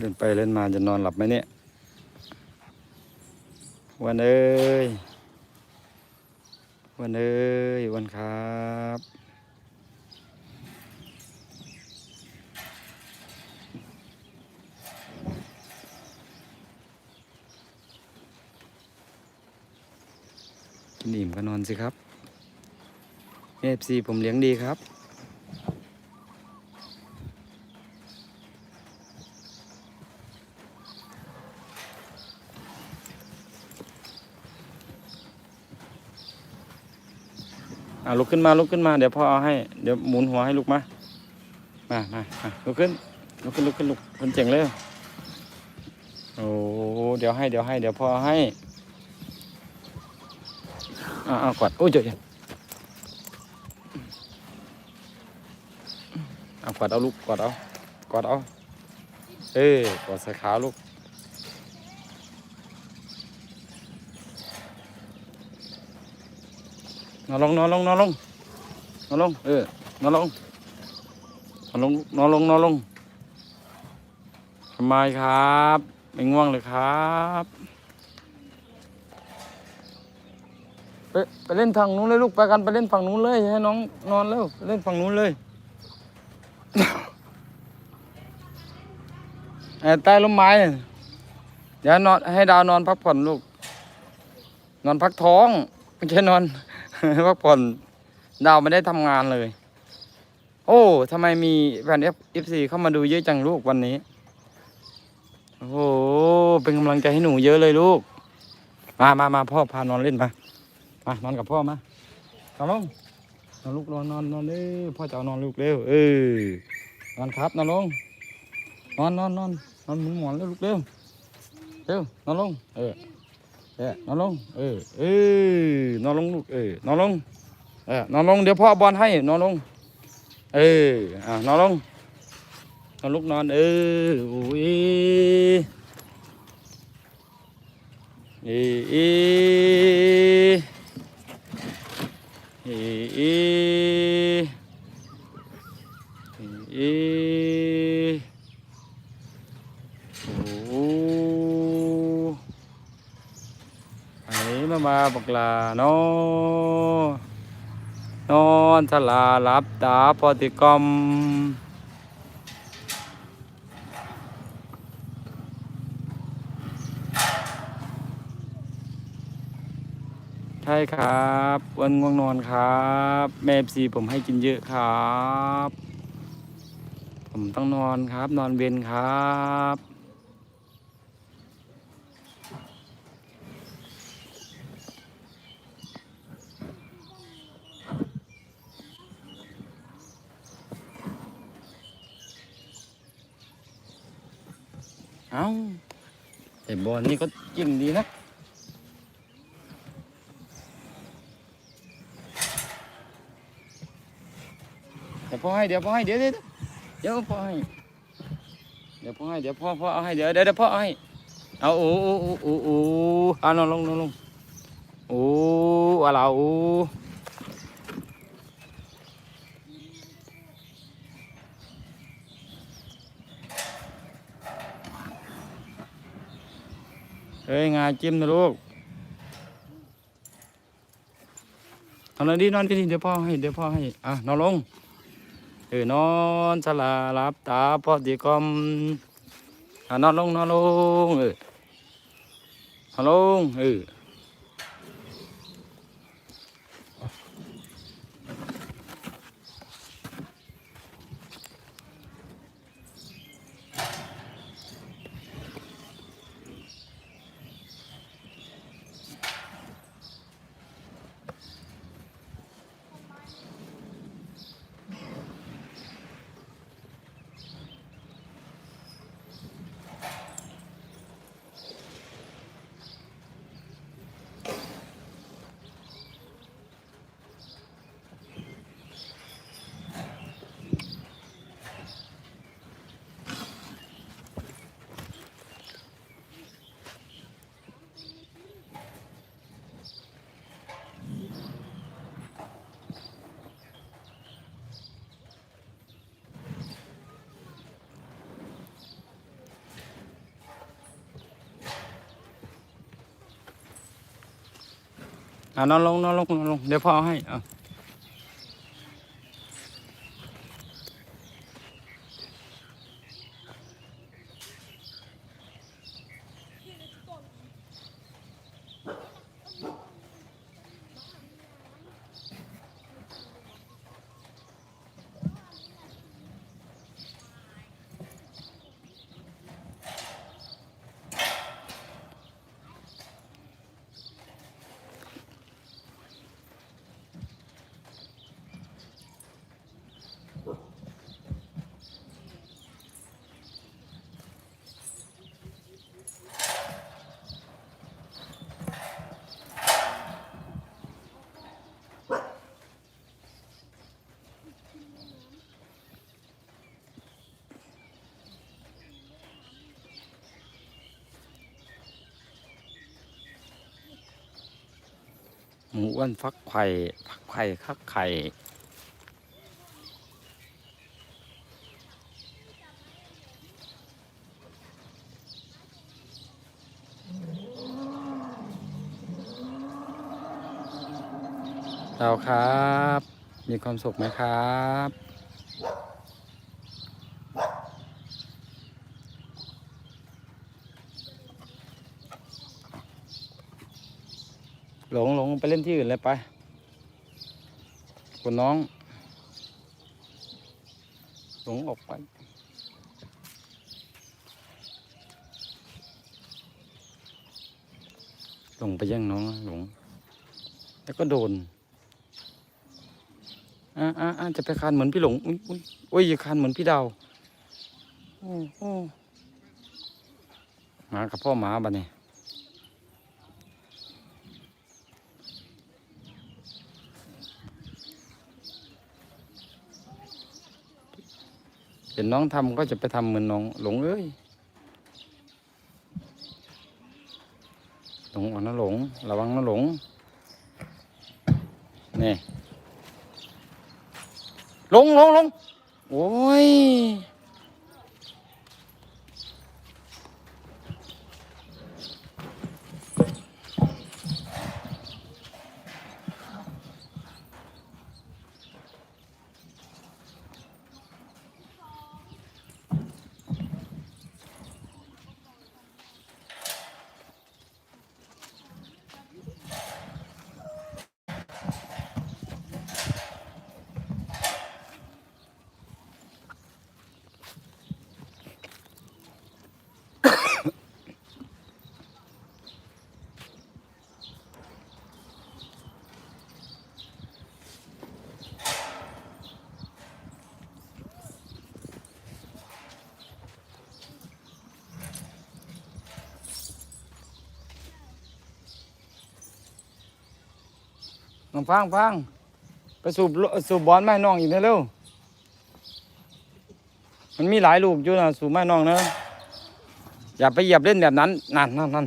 เล่นไปเล่นมาจะนอนหลับไหมเนี่ย วันเอ้ย วันเอ้ย วันครับกินอิ่มก็นอนสิครับเอฟซีผมเลี้ยงดีครับ ลุกขึ้นมาลุกขึ้นมาเดี๋ยวพ่อเอาให้เดี๋ยวหมุนหัวให้ลูกมามามามาลุกขึ้นลุกขึ้นลุกขึ้นลุกคนเจ๋งเลยโอ้เดี๋ยวให้เดี๋ยวให้เดี๋ยวพ่อให้อ่าเอากอดโอ้ยเจ๋งเอากอดเอาลูกกอดเอากอดเอาเอ้กอดใส่ขาลูก นอนลงนอนลงนอนลงนอนลงเออนอนลงนอนลงนอนลงนอนลงทำไมครับไม่ง่วงเลยครับไปไปเล่นฝั่งนู้นเลยลูกไปกันไปเล่นฝั่งนู้นเลยให้น้องนอนแล้วเล่นฝั่งนู้นเลยแอบใต้ร่มไม้เนี่ยเดี๋ยวนอนให้ดาวนอนพักผ่อนลูก นอนพักท้อง ไม่ใช่นอน พักผ่อนดาวไม่ได้ทำงานเลย โอ้ทำไมมีแฟนเอฟเอซีเข้ามาดูเยอะจังลูกวันนี้ โอ้โหเป็นกำลังใจให้หนูเยอะเลยลูก มามามาพ่อพานอนเล่นมามานอนกับพ่อมานอนลงนอนลูกนอนนอนนอนเร็วพ่อจะเอานอนลูกเร็วเออนอนครับนอนลงนอนนอนนอนนอนหมุนหมอนเร็วลูกเร็วเร็วนอนลงเออ เออนอนลง เออ เออนอนลงลูก เออนอนลง เออนอนลง เดี๋ยวพ่อบอลให้ นอนลง เออ อ่านอนลง นอนลูกนอน เออโอ้ยเอเอเอเอเอ ไอ้ มาบักลาเนาะนอนสลาหลับตาพอติกรรมใช่ครับวันง่วงนอนครับ แม่ซีผมให้กินเยอะครับ ผมต้องนอนครับ นอนเวนครับ เอาไอ้บอลนี่ก็ยิงดีนะเดี๋ยวพ่อให้เดี๋ยวพ่อให้เดี๋ยวเดี๋ยวเดี๋ยวพ่อให้เดี๋ยวพ่อให้เดี๋ยวพ่อพ่อเอาให้เดี๋ยวเดี๋ยวพ่อเอาให้เอาโอ้โอ้โอ้โอ้อ้เอานอนลงนอนลงโอ้อะไรโอ้ เฮ้ยงาจิ้มนะลูกทำอะไรดีนอนดีๆเดี๋ยวพ่อให้เดี๋ยวพ่อให้อะนอนลงเออนอนสลาลับตาพอดีกอมอะนอนลงนอนลงเออนอนลงเออ อ่านอนลงนอนลงนอนลงเดี๋ยวพ่อให้อะ หมูอ้วนฟักไข่ฟักไข่คักไข่เราครับ มีความสุขไหมครับ หลงหลงไปเล่นที่อื่นเลยไปคุณน้อง หลงออกไปหลงไปแย่งน้องอะหลง แล้วก็โดนอ่าอ่าอ่าจะไปคานเหมือนพี่หลงอุ้ยอุ้ยอุ้ยอย่าคานเหมือนพี่ดาวโอ้โอ้หมากับพ่อหมาบ้านี่ ห็นน้องทำก็จะไปทำเหมือนน้อง หลงเอ้ยหลงอ่อนนะหลง ระวังนะหลงนี่หลงหลงหลงโอ้ย น้องฟังฟังไปสูบสูบบอลไม้น้องอีกนะเร็วมันมีหลายลูกอยู่นะสูบไม้น้องนะอย่าไปเหยียบเล่นแบบนั้นนั่นนั่นนั่น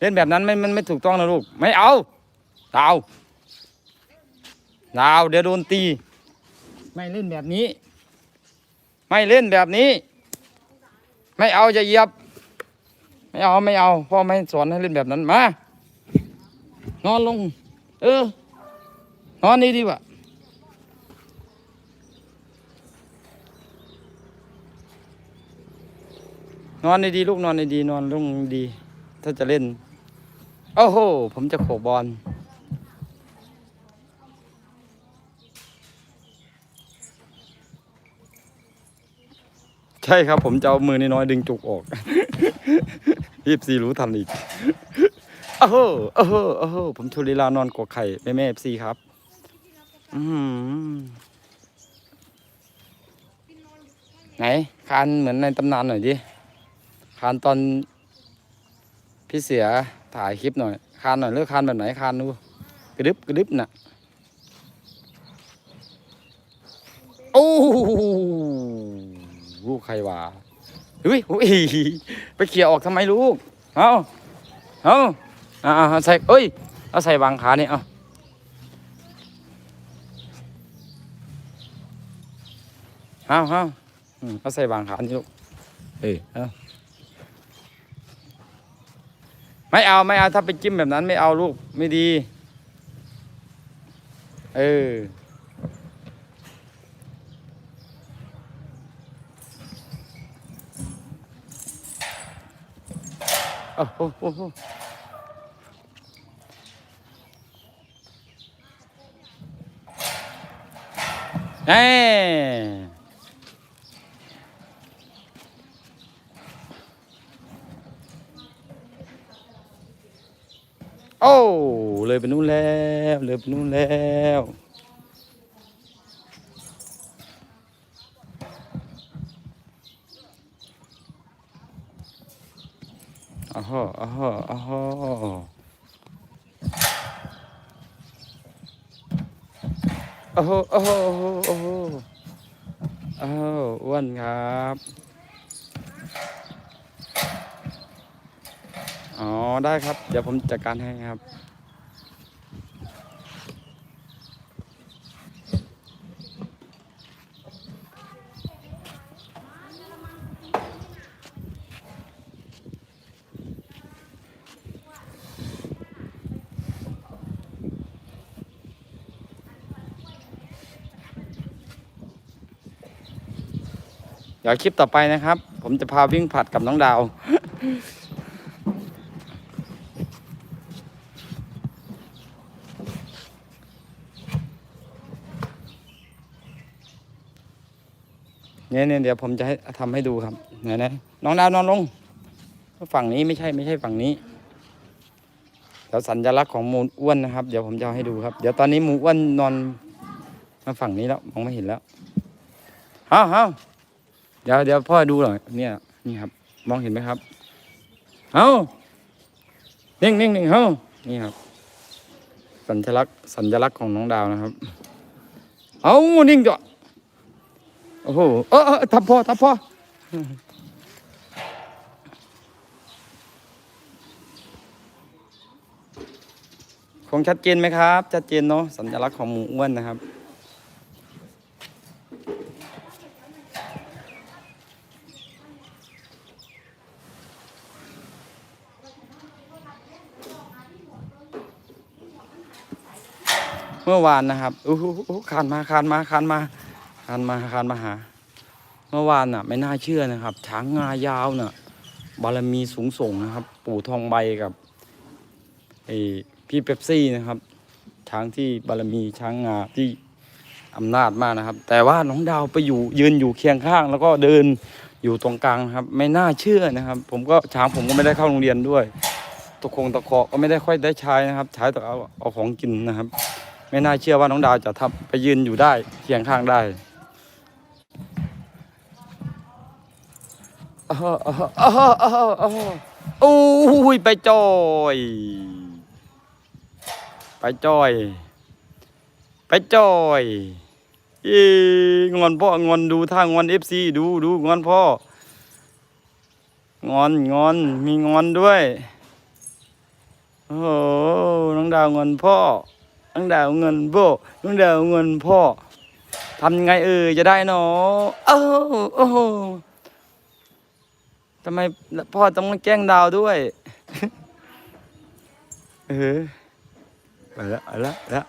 เล่นแบบนั้นไม่มันไม่ถูกต้องนะลูก ไม่เอาดาวดาวเดี๋ยวโดนตี ไม่เล่นแบบนี้ ไม่เล่นแบบนี้ ไม่เอาจะเหยียบ ไม่เอาไม่เอาพ่อไม่สอนให้เล่นแบบนั้นมานอนลง เออ นอนนี่ดีกว่านอนดีๆลูกนอนดีๆนอนลงดี ถ้าจะเล่น โอ้โห ผมจะโขกบอลใช่ครับ ผมจะเอามือน้อยๆดึงจุกออกยีบซีรู้ทันอีก โอ้โหโอ้โหโอ้โหผมทุลีลานอนกว่าไข่แม่แม่เอฟซีครับ ไหน คานเหมือนในตำนานหน่อยดิ คานตอนพี่เสียถ่ายคลิปหน่อย คานหน่อยเลือกคานแบบไหนคานดูกระดึบกระดึบน่ะโอ้ลูกใครวะเฮ้ยอุ้ยไปเขี่ยออกทำไมลูก เอาเอาอ่าเอาใส่เอ้ย เอาใส่วางขานี่เอา เอาเอาอืมเอาใส่วางขานี่ลูกเอ้ยเอาไม่เอาไม่เอาถ้าไปจิ้มแบบนั้นไม่เอาลูกไม่ดี เออโอ้โหโอ้โหเอ้ อ้เลยไปนู่นแล้วเลยไปนู่นแล้วอ้โหอ้โหอ้โหโอ้โหโอ้โหโอ้โหอ้โหอ้าวอ้วนครับ อ๋อได้ครับ เดี๋ยวผมจัดการให้ครับ เดี๋ยวคลิปต่อไปนะครับ ผมจะพาวิ่งผลัดกับน้องดาว เนี่ยเนี่ยเดี๋ยวผมจะให้ทำให้ดูครับเนี่ยนะน้องดาวนอนลง ฝั่งนี้ไม่ใช่ไม่ใช่ฝั่งนี้เดี๋ยวสัญลักษณ์ของมูอ้วนนะครับ เดี๋ยวผมจะให้ดูครับ เดี๋ยวตอนนี้มูอ้วนนอนมาฝั่งนี้แล้วมองไม่เห็นแล้วอ้าวอ้าเดี๋ยวเดี๋ยวพ่อดูหน่อยเนี่ยนี่ครับ มองเห็นไหมครับเอ้านิ่งนิ่งนิ่งเฮ้านี่ครับ สัญลักษณ์สัญลักษณ์ของน้องดาวนะครับ เอ้านิ่งจ้ะ โอ้โหเออเออทับพ่อทับพ่อคงชัดเจนไหมครับ ชัดเจนเนาะสัญลักษณ์ของหมูอ้วนนะครับเมื่อวานนะครับอู้หูหูคานมาคานมาคานมา คานมาคานมาหา เมื่อวานน่ะ ไม่น่าเชื่อนะครับ ช้างงายาวน่ะ บารมีสูงส่งนะครับ ปู่ทองใบกับไอพี่เป๊ปซี่นะครับ ช้างที่บารมีช้างงาที่อำนาจมากนะครับ แต่ว่าน้องดาวไปอยู่ยืนอยู่เคียงข้าง แล้วก็เดินอยู่ตรงกลางครับ ไม่น่าเชื่อนะครับ ผมก็ช้างผมก็ไม่ได้เข้าโรงเรียนด้วยตะคงตะเคาะก็ไม่ได้ค่อยได้ใช้นะครับใช้แต่เอาเอาของกินนะครับ ไม่น่าเชื่อว่าน้องดาวจะทำไปยืนอยู่ได้เคียงข้างได้อ้าวอ้าวอ้าวอ้าวอ้าว โอ้ยไปจอย ไปจอย ไปจอยเอ้งอนพ่องอนดูท่างอนเอฟซีดูดูงอนพ่องอนงอนมีงอนด้วยโอ้น้องดาวงอนพ่อน้องดาวเงินโบน้องดาวเงินพ่อทำยังไงเออจะได้เนาะอ้โอ้ ทำไมพ่อต้องมาแกล้งดาวด้วย เออไปละไปละไปละ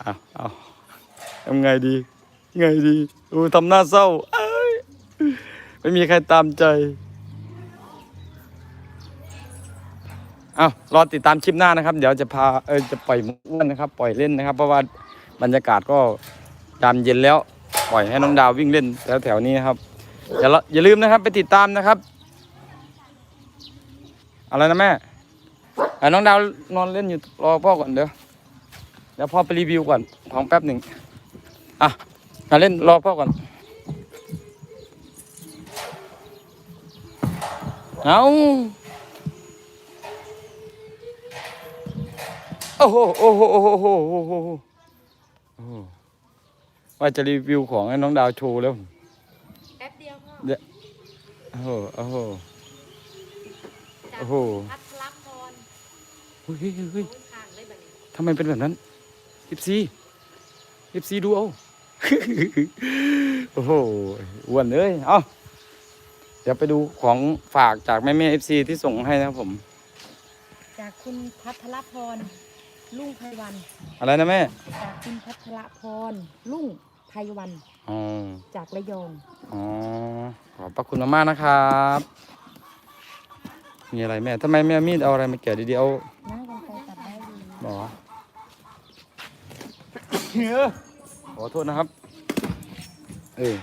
เอาเอาทำไงดี ไงดีโอ้ทำหน้าเศร้าเอ้ยไม่มีใครตามใจอ้าวรอติดตามคลิปหน้านะครับ เดี๋ยวจะพา เออ จะปล่อยหมูอ้วนนะครับ ปล่อยเล่นนะครับ เพราะว่าบรรยากาศก็ ยามเย็นแล้วปล่อยให้น้องดาววิ่งเล่นแถวแถวๆนี้นะครับอย่าละอย่าลืมนะครับไปติดตามนะครับ อะไรนะแม่เอ่อน้องดาวนอนเล่นอยู่รอพ่อก่อนเดี๋ยวเดี๋ยวพ่อไปรีวิวก่อนของแป๊บหนึ่งอะมาเล่นรอพ่อก่อน เอาโอโหโอ้โหโอ้โหโอ้โหโอ้โหโอ้โห ว่าจะรีวิวของให้น้องดาวโชว์แล้วแป๊บเดียวพ่อโอ้โหโอ้โห จากโอ้โหพัทลัพพรเฮ้ยเฮ้ยเฮ้ยโอ้ยข้างเลยแบบนี้ทำไมเป็นแบบนั้นอิฟซีอิฟซีดูเอา โอ้โหอ้วนเลยเอาเดี๋ยวไปดูของฝากจากแม่แม่เอฟซีที่ส่งให้นะครับผม จากคุณพัทรพร ลุ่งไพวัน อะไรนะแม่จากคุณพัทรพรลุ่งไพวันอ๋อจากระยอง อ๋อขอบพระคุณมากๆนะครับ มีอะไรแม่ทำไมแม่เอามีดเอาอะไรมาแกะดีๆเอาหน้ากันไกลตัดได้ดีบอกว่าขอโทษนะครับ เออ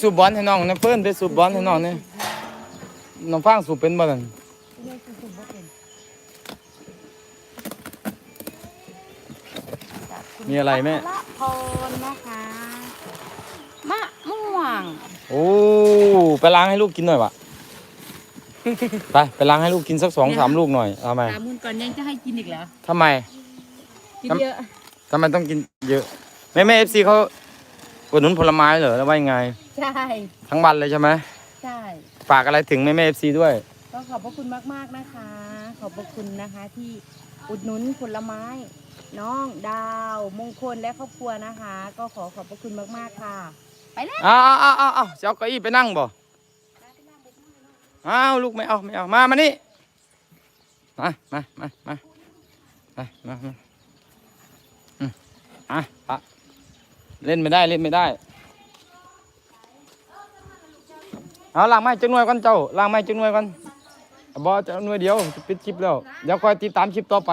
สูบบอลให้น้องนะเพื่อนไปสูบบอลให้น้องนี่น้องฟางสูบเป็นบ่ล่ะเรียกคุณบ่เป็นจากคุณมีอะไรแม่พัทรพรนะคะมะม่วง โอ้ไปล้างให้ลูกกินหน่อยวะไปไปล้างให้ลูกกินสักสองสามลูกหน่อยทำไมสามมูลก่อนยังจะให้กินอีกเหรอทำไมกินครับเยอะทำไมต้องกินเยอะแม่แม่เอฟซีเขาอุดหนุนผลไม้เหรอแล้วว่ายังไง ใช่ ทั้งวันเลยใช่ไหมใช่ ฝากอะไรถึงแม่แม่เอฟซีด้วย ก็ขอบพระคุณมากๆนะคะ ขอบพระคุณนะคะ ที่อุดหนุนผลไม้ น้องดาว มงคลและครอบครัวนะคะ ก็ขอขอบพระคุณมากๆค่ะ ไปแล้วอ้าวอ้าวอ้าวอ้าวจะเอาเก้าอี้ไปนั่งบ่อ้าวลูกไม่เอาไม่เอามามานี่มามามามามามามาอืมอะปะเล่นไม่ได้เล่นไม่ได้ เอาล้างไม้จังหน่วยก่อนเจ้าล้างไม้จังหน่วยก่อนบอจะหน่วยเดียวจะปิดคลิปแล้วเดี๋ยวคอยติดตามคลิปต่อไป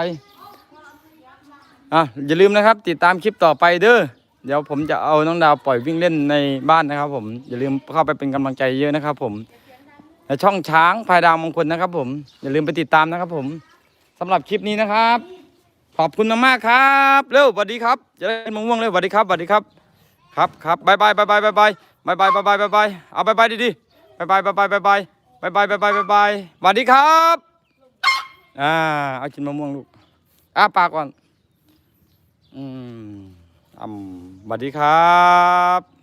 อะอย่าลืมนะครับ ติดตามคลิปต่อไปเด้อเดี๋ยวผมจะเอาน้องดาวปล่อยวิ่งเล่นในบ้านนะครับ ผมอย่าลืมเข้าไปเป็นกำลังใจเยอะนะครับ ผมในช่องช้างพายดาวมงคลนะครับ ผมอย่าลืมไปติดตามนะครับ ผมสำหรับคลิปนี้นะครับ ขอบคุณมากๆครับเร็วสวัสดีครับจะได้มะม่วงเร็วสวัสดีครับสวัสดีครับ ครับครับบายบายบายบายบายบายบายบายบายบายบายบายเอาบายบายดีๆ บายบายบายบายบายบายบายบายบายบายบายบายสวัสดีครับอ่าเอากินมะม่วงลูกอ้าปากก่อนอืมอ่ำสวัสดีครับ